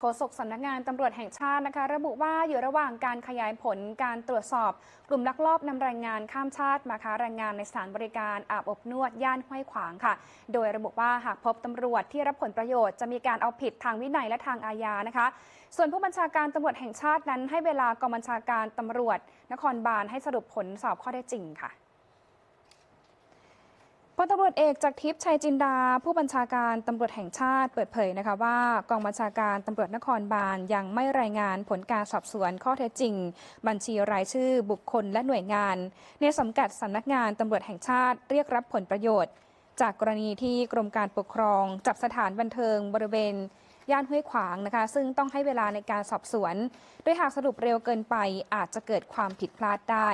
โฆษกสำนักงานตำรวจแห่งชาตินะคะ ระบุว่าอยู่ระหว่างการขยายผลการตรวจสอบ กลุ่มลักลอบนำแรงงานข้ามชาติมาค้าแรงงานในสถานบริการอาบอบนวดย่านห้วยขวางค่ะ โดยระบุว่าหากพบตำรวจที่รับผลประโยชน์จะมีการเอาผิดทางวินัยและทางอาญานะคะ ส่วนผู้บัญชาการตำรวจแห่งชาตินั้น ให้เวลากองบัญชาการตำรวจ นครบาลให้สรุปผลสอบข้อได้จริงค่ะ ลตำรวจเอกจากทิพย์ชัยจินดา ผู้บัญชาการตำรวจแห่งชาติเปิดเผยนะคะว่ากองบัญชาการตำรวจนครบาลยังไม่รายงานผลการสอบสวนข้อเท็จจริง บัญชีรายชื่อบุคคลและหน่วยงาน ในสังกัดสำนักงานตำรวจแห่งชาติเรียกรับผลประโยชน์ จากกรณีที่กรมการปกครอง จับสถานบันเทิงบริเวณย่านห้วยขวางนะคะ ซึ่งต้องให้เวลาในการสอบสวนโดยหากสรุปเร็วเกินไปอาจจะเกิดความผิดพลาดได้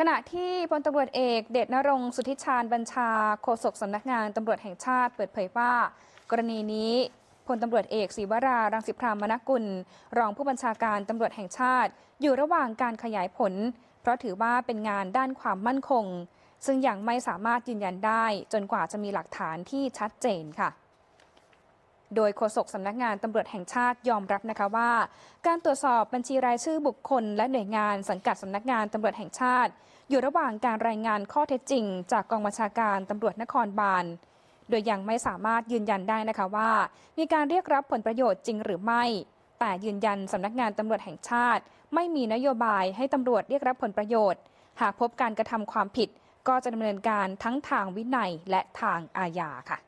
ขณะที่พลตำรวจเอกเดชนรงค์สุทธิชาญบัญชาโฆษกสำนักงานตำรวจแห่งชาติเปิดเผยว่า กรณีนี้พลตำรวจเอกศรีวรารังสิพรามนกุล รองผู้บัญชาการตำรวจแห่งชาติ อยู่ระหว่างการขยายผล เพราะถือว่าเป็นงานด้านความมั่นคง ซึ่งยังไม่สามารถยืนยันได้ จนกว่าจะมีหลักฐานที่ชัดเจนค่ะ โดยโฆษกสำนักงานตำรวจแห่งชาติยอมรับนะคะว่า การตรวจสอบบัญชีรายชื่อบุคคล และหน่วยงานสังกัดสำนักงานตำรวจแห่งชาติ อยู่ระหว่างการรายงานข้อเท็จจริง จากกองบัญชาการตำรวจนครบาล โดยยังไม่สามารถยืนยันได้นะคะว่า มีการเรียกรับผลประโยชน์จริงหรือไม่ แต่ยืนยันสำนักงานตำรวจแห่งชาติ ไม่มีนโยบายให้ตำรวจเรียกรับผลประโยชน์ หากพบการกระทำความผิด ก็จะดำเนินการทั้งทางวินัยและทางอาญาค่ะ